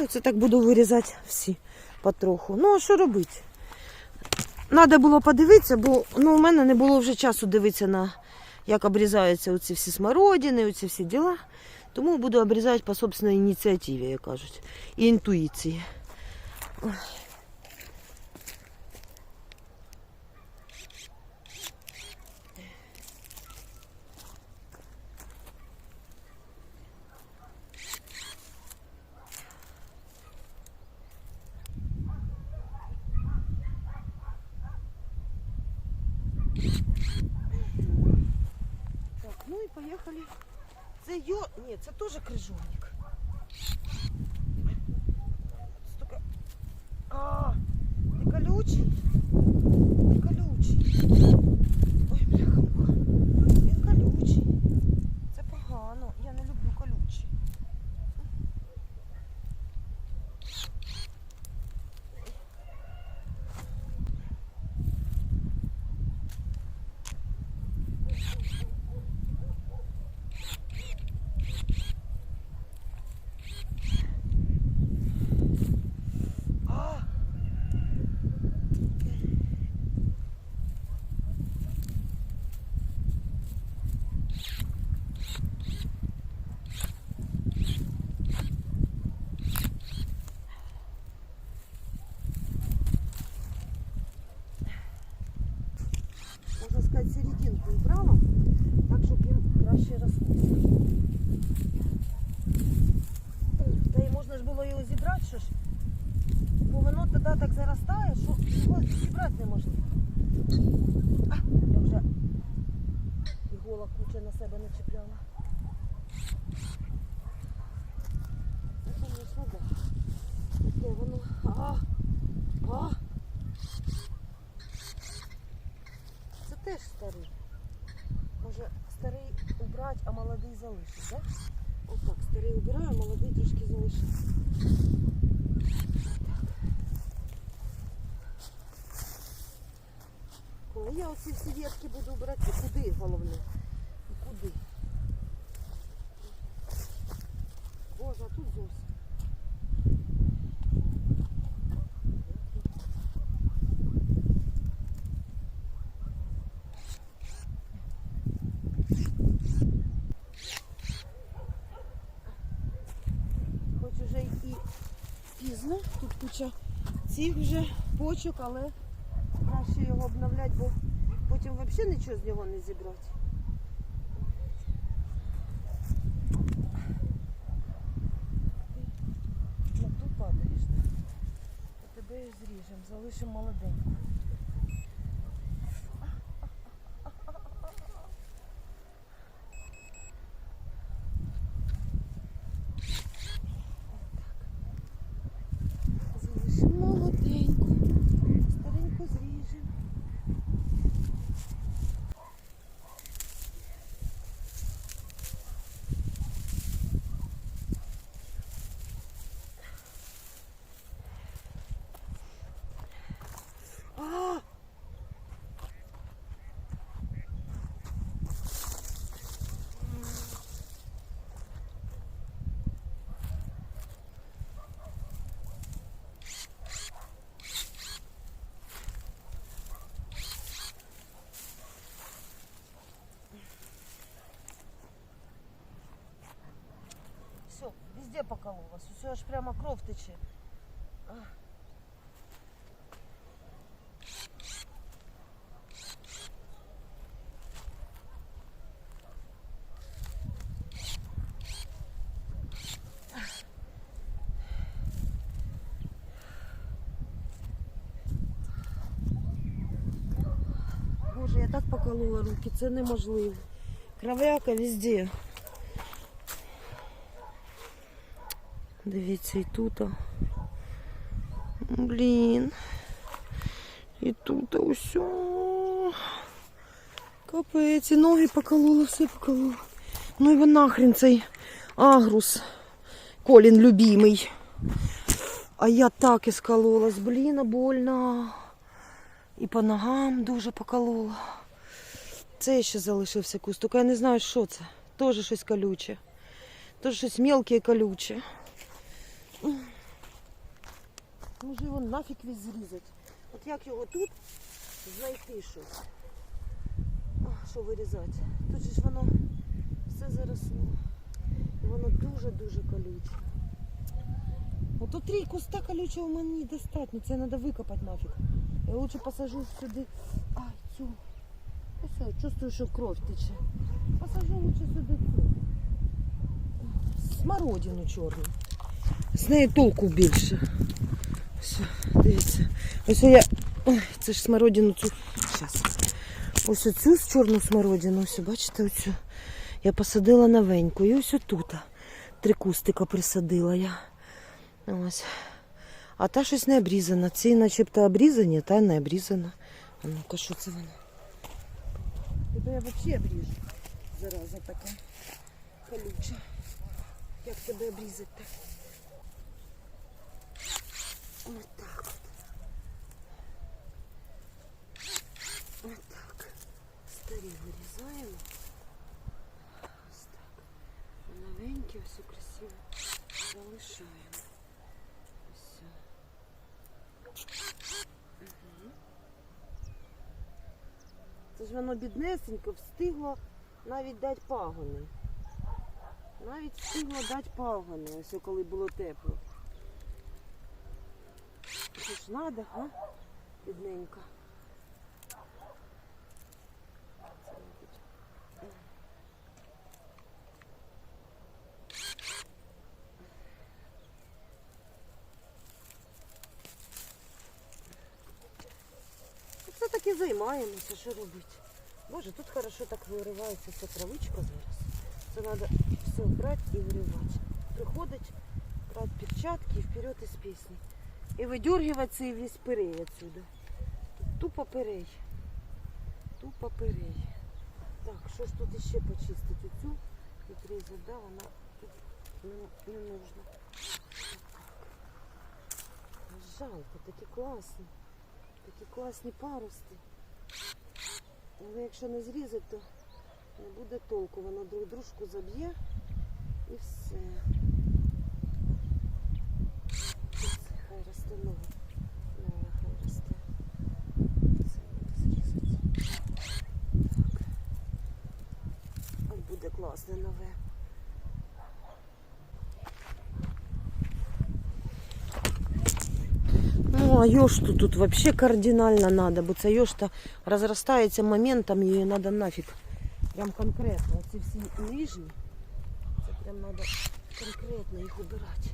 я це так буду вирізати всі потроху. Ну, а що робити? Треба було подивитися, бо ну, у мене не було вже часу дивитися на як обрізаються оці всі смородини, оці всі діла. Тому буду обрізати по собственній ініціативі, як кажуть, і інтуїції. Так, ну і поїхали. Це йо... Ні, це теж крижовник. Столько... А, ти колючий? Ти колючий. Ой, бляха. Він колючий. Це погано. Я не люблю колючі. А! Можна сказати, серединку убрала, так, щоб він краще роснувся. Та й можна ж було його зібрати, що бо воно тоді так заростає, що його зібрати неможливо. А, я вже іголок куча на себе звісно, да. Таке воно. А, а. Це теж старий. Може старий убрати, а молодий залишити, так? Отак, старий убираю, а молодий трошки залишив. Коли я оці всі ветки буду брати, куди головне? І куди? Боже, а тут зовсім. Цих вже почок, але краще його обновляти, бо потім взагалі нічого з нього не зібрати. Ти на ту падаєш. А тебе зріжемо, залишимо молоденьку. Все, везде покололось. Все аж прямо кров тече. Я так поколола руки, це неможливо. Кровяка везде. Дивіться, і тут. Блін. І тут усьо. Капець, і ноги поколола, все поколола. Ну ви нахрен цей агрус. Колін любимий. А я так і скололась. Блін, а больно. І по ногам дуже поколола. Це ще залишився куст. Тільки я не знаю, що це. Теж щось колюче. Теж щось мелке і колюче. Може його нафіг весь зрізати. От як його тут знайти щось? Що вирізати? Тут же ж воно все заросло. І воно дуже-дуже колюче. Ото три куста колючого мені достатньо. Це треба викопати нафіг. Я лучше посажу сюди. Ай, цю. Ось я чувствую, що кров тече. Посажу лучше сюди цю. Смородину чорну. З неї толку більше. Ось, дивіться. Ось я. Ой, це ж смородину цю. Щас. Ось оцю з чорну смородину. Ось, бачите, оцю. Я посадила новеньку. І ось тут. Три кустика присадила я. Ось. А та щось не обрізана. Ці начебто обрізані, та не обрізана. Ну-ка, що це вона? Тебе я взагалі обріжу. Зараза така. Колюча. Як тебе обрізати? Ось так от. Ось так. Старі вирізаємо. Ось так. А Новенькі, все красиво залишаємо. Ось. Мгм. Це ж воно біднесенько встигло навіть дати пагони. Навіть встигло дати пагони, ось коли було тепло. Це ж надо, а? Це так займаємося, що робити. Боже, тут хорошо так виривається ця травичка зараз. Це треба все брати і виривати. Приходить, брати перчатки і вперед із пісні. І видергувати цей весь перей. Тут тупо перей. Тупо перей. Так, що ж тут іще почистити? Оцю відрізати, да, вона тут не, не нужна. Жалко, такі класні. Такі класні парости. Але якщо не зрізати, то не буде толку. Воно друг дружку заб'є і все. Хай росте нове. Хай росте. Це буде зрізати. Так. Ось буде класне нове. Ну, а йошту тут вообще кардинально надо, бо ця йошта розростається моментом, її треба нафіг. Прям конкретно. Оці всі нижні, це прям треба конкретно їх убирати.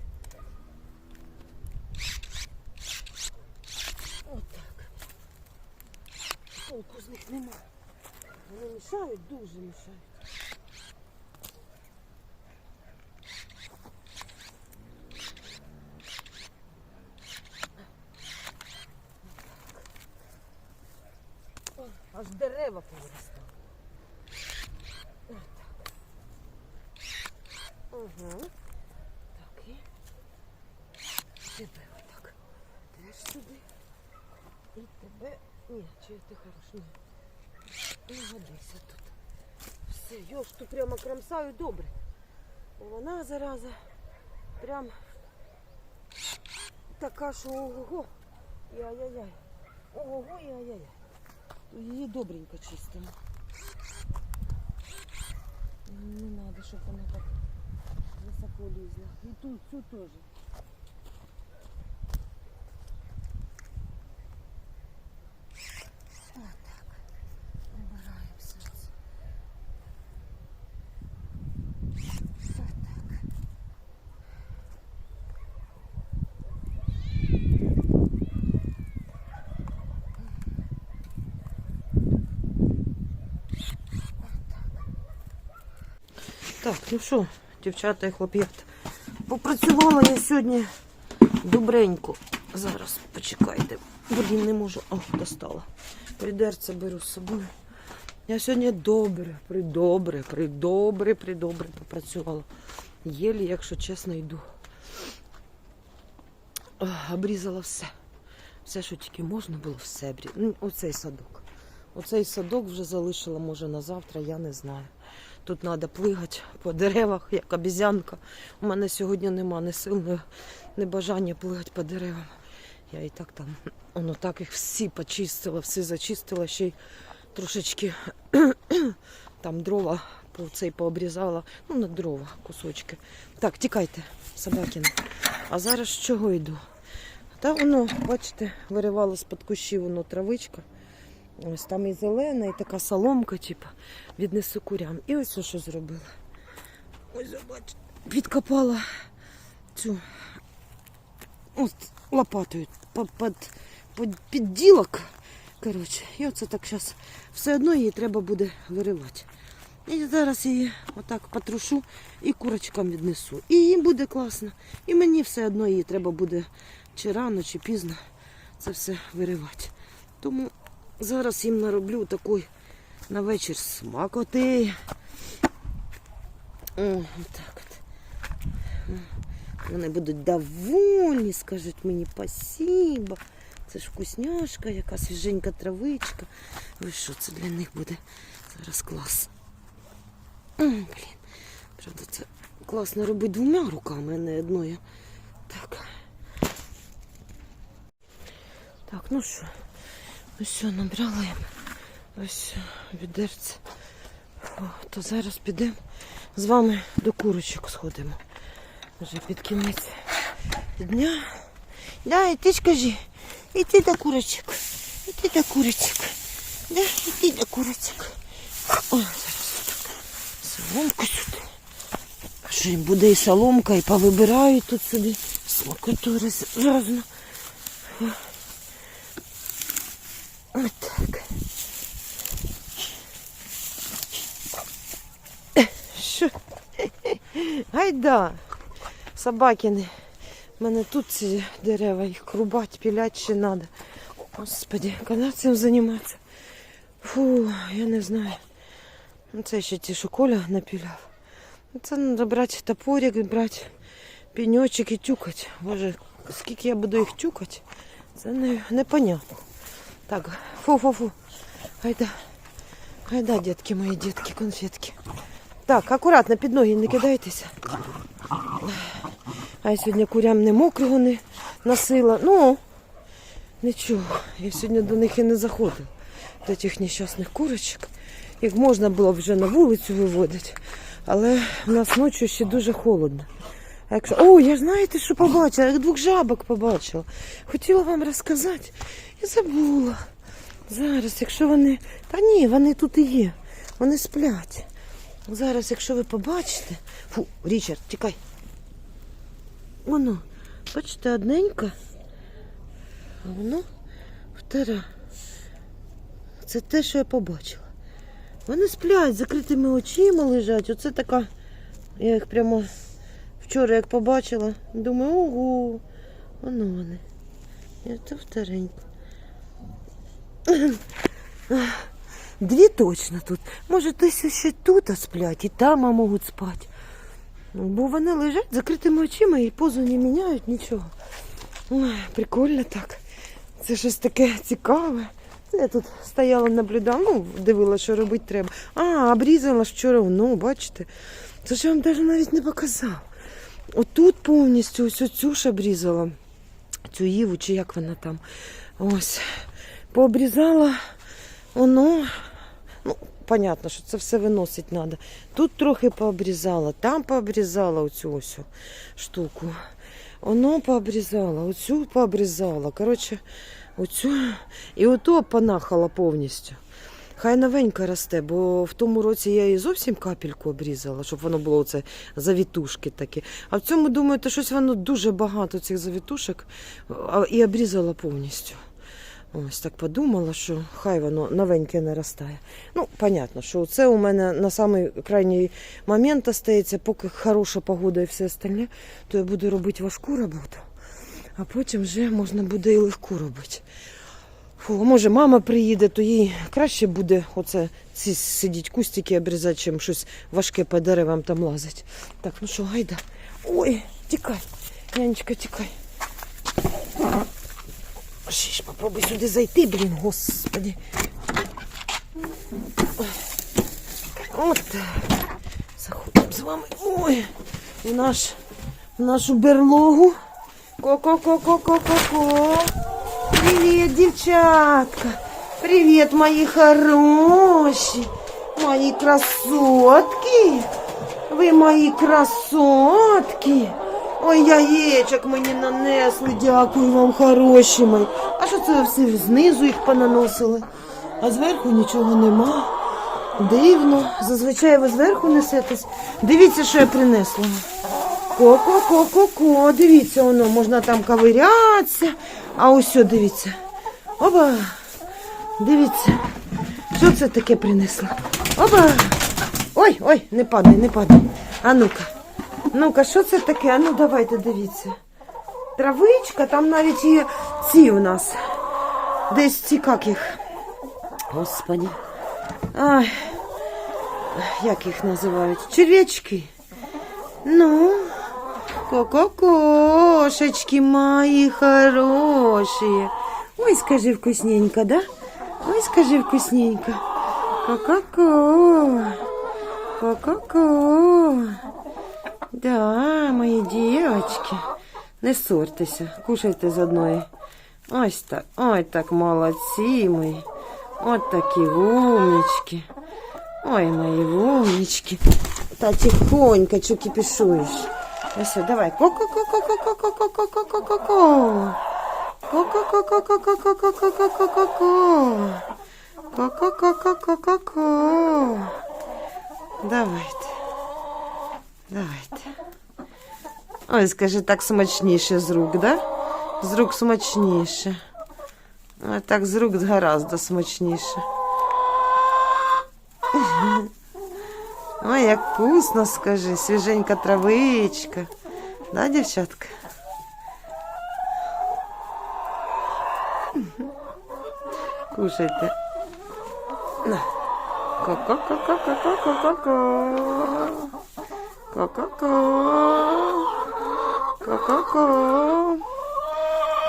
Отак. Толку з них нема. Вони мішають, дуже мішають. Аж дерева повиростали. Угу. Так і тебе отак. Теж сюди. І тебе. Ні, чи ти хорош? Ні. Не годися тут. Все, йош, тут прямо кромсаю добре. Вона зараза. Прям така, що ого-го. І ай-яй-яй. Ого-го і ай-яй-яй. Її добренько чистимо. Не треба, щоб вона так високо лізла. І тут цю теж. Так, ну що, дівчата і хлоп'ята, попрацювала я сьогодні добренько. Зараз почекайте. Блін, не можу. О, достала. Придерця беру з собою. Я сьогодні добре, придобре, придобре, придобре попрацювала. Єлі, якщо чесно, йду. Обрізала все. Все, що тільки можна було, все обрізала. Ну, оцей садок. Оцей садок вже залишила, може, на завтра, я не знаю. Тут треба плигати по деревах, як обізянка. У мене сьогодні нема ні сил, ні, бажання плигати по деревам. Я і так там, воно так їх всі почистила, всі зачистила, ще й трошечки там дрова по цей пообрізала. Ну, на дрова кусочки. Так, тікайте, собакіни. А зараз з чого йду? Та воно, бачите, виривало з-під кущів воно травичка. Ось там і зелена, і така соломка, типу, віднесу курям. І ось що зробила. Ось, бачите, відкопала цю от, лопатою під, під, під, під ділок. Коротше, і оце так зараз все одно її треба буде виривати. І зараз її отак потрушу і курочкам віднесу. І їм буде класно. І мені все одно її треба буде чи рано, чи пізно це все виривати. Тому зараз їм нароблю такий на вечір смакоти. О, отак от. Вони будуть довольні, скажуть мені спасибо. Це ж вкусняшка, яка свіженька травичка. Ви що, це для них буде зараз клас. Блін. Правда, це класно робити двома руками, а не одною. Так. Так, ну що, все, набрала я ось відерце. О, то зараз підемо з вами до курочок сходимо. Вже під кінець дня. Да, і ти ж до курочок. Іди до курочок. Да, іди до курочок. Ой, зараз. Соломку сюди. Що їм буде і соломка, і повибирають тут собі смакоту раз- разно. Ось так. Що? Гайда. Собакини. У мене тут ці дерева, їх рубати, пілять ще треба. Господи, коли цим займатися? Фу, я не знаю. Ну, Це ще ті, що Коля напіляв. Ну, Це треба брати топорик, брати пеньочок і тюкати. Боже, скільки я буду їх тюкати, це не, непонятно. Так, фу-фу-фу. Гайда. Гайда, дітки мої, дітки, конфетки. Так, акуратно під ноги не кидайтеся. А я сьогодні курям не мокрого не носила. Ну, нічого. Я сьогодні до них і не заходила. До тих нещасних курочок. Їх можна було б вже на вулицю виводити. Але в нас ночі ще дуже холодно. Якщо... О, я знаєте, що побачила? Я двох жабок побачила. Хотіла вам розказати і забула. Зараз, якщо вони. Та ні, вони тут і є. Вони сплять. Зараз, якщо ви побачите. Фу, Річард, тікай. Воно, бачите, одненька, а воно втора. Це те, що я побачила. Вони сплять, з закритими очима лежать. Оце така. Я їх прямо вчора як побачила, думаю, ого, воно вони. І це вторенько. Дві точно тут. Може, десь ще тут сплять і там можуть спати. Ну, Бо вони лежать закритими очима і позу не міняють нічого. Прикольно так. Це щось таке цікаве. Я тут стояла, наблюдала, ну, дивилася, що робити треба. А, обрізала вчора, ну, бачите. Це ж я вам навіть не показав. Отут повністю ось цю ж обрізала. Цю їву, чи як вона там. Ось. Пообрізала воно. Ну, понятно, що це все виносить треба. Тут трохи пообрізала, там пообрізала оцю ось штуку. Воно пообрізала, оцю пообрізала. Коротше, оцю. І ото понахала повністю. Хай новенька росте, бо в тому році я її зовсім капельку обрізала, щоб воно було оце завітушки такі. А в цьому, думаю, то щось воно дуже багато цих завітушок і обрізала повністю. Ось так подумала, що хай воно новеньке наростає. Ну, понятно, що це у мене на самий крайній момент остається, поки хороша погода і все остальне, то я буду робити важку роботу, а потім вже можна буде і легку робити. Фу, може мама приїде, то їй краще буде оце ці сидіть кустики обрізати, чим щось важке по деревам там лазить. Так, ну що, гайда. Ой, тікай, нянечка, тікай. Ще попробуй сюди зайти, блін, господи. От. Заходимо з вами. Ой, в, наш, в нашу берлогу. Ко-ко-ко-ко-ко-ко-ко. Привіт, дівчатка. Привіт, мої хороші. Мої красотки. Ви мої красотки. Ой, яєчок мені нанесли. Дякую вам, хороші мої. А що це все знизу їх понаносили? А зверху нічого нема. Дивно. Зазвичай ви зверху несетесь. Дивіться, що я принесла. Ко-ко-ко-ко-ко. Дивіться, воно можна там ковирятися. А ось дивіться. Оба. Дивіться. Що це таке принесла? Оба. Ой, ой, не падай, не падай. А ну-ка. Ну-ка, що це таке? А ну давайте дивіться. Травичка, там навіть є ці у нас. Десь ці як їх. Господи. Ай. Як їх називають? Черв'ячки. Ну, ко-ко-кошечки мої хороші. Ой, скажи вкусненько, да? Ой, скажи вкусненько. Ко-ко-ко. Ко-ко-ко. Да, мої дівчатки. Не ссорьтеся, кушайте з одної. Ось так, ой так молодці мої. От такі умнички. Ой, мої умнички. Та тихонько, що кипішуєш. Ось, давай. Ко-ко-ко-ко-ко-ко-ко-ко-ко-ко-ко. Ко-ко-ко-ко-ко-ко-ко-ко-ко-ко. Ко-ко-ко-ко-ко-ко. Давайте. Давайте. Ой, скажи, так смачніше з рук, да? З рук смачніше. А так з рук гораздо смачніше. Ой, як вкусно, скажи, свіженька травичка. Да, дівчатка? Кушайте. Ко-ко-ко-ко-ко-ко-ко-ко. Ко-ко-ко. Ко-ко-ко.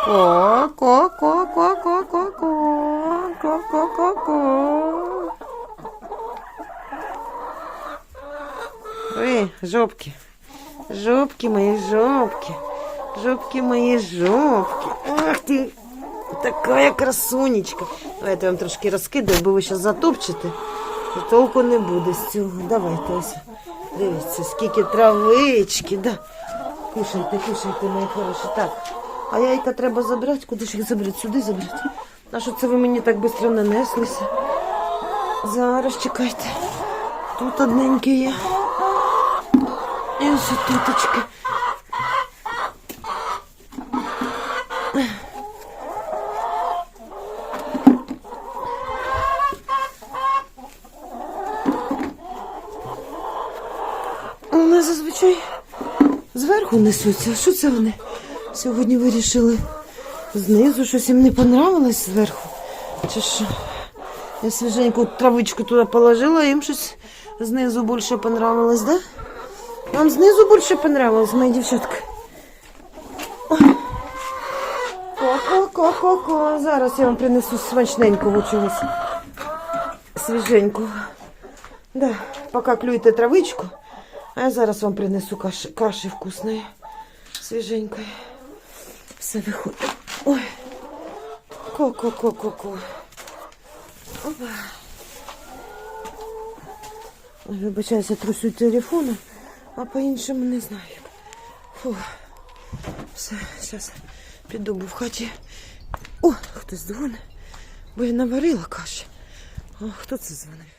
Ко-ко-ко-ко-ко-ко-ко. Ко-ко-ко-ко. Жопки. Жопки мої жопки. Жопки мої жопки. Ах ти. Така красунечка. Давайте я вам трошки розкидаю, бо ви зараз затопчете. І толку не буде з цього. Давайте ось. Дивіться, скільки травички. Да. Кушайте, кушайте, мої хороші. Так. А яйка треба забрати. Куди ж їх забрати? Сюди забрати. А що це ви мені так швидко нанеслися? Зараз чекайте. Тут одненьке є. І ось туточки. Вони зазвичай зверху несуться. Що це вони сьогодні вирішили? Знизу щось їм не понравилось зверху. Чи що? Я свіженьку травичку туди положила, їм щось знизу більше понравилось, да? Вам знизу більше понравилось, мої дівчатки? Ко-ко-ко-ко-ко. Зараз я вам принесу смачненького чогось. Свіженького. Да, поки клюєте травичку, а я зараз вам принесу каші, каші вкусної, свіженької. Все виходить. Ой. Ко-ко-ко-ко-ко. Опа. Вибачаюся, трусю телефоном, а по-іншому не знаю. Фу. Все, зараз піду, бо в хаті. О, хтось дзвонить. Бо я наварила каші. О, хто це дзвонив?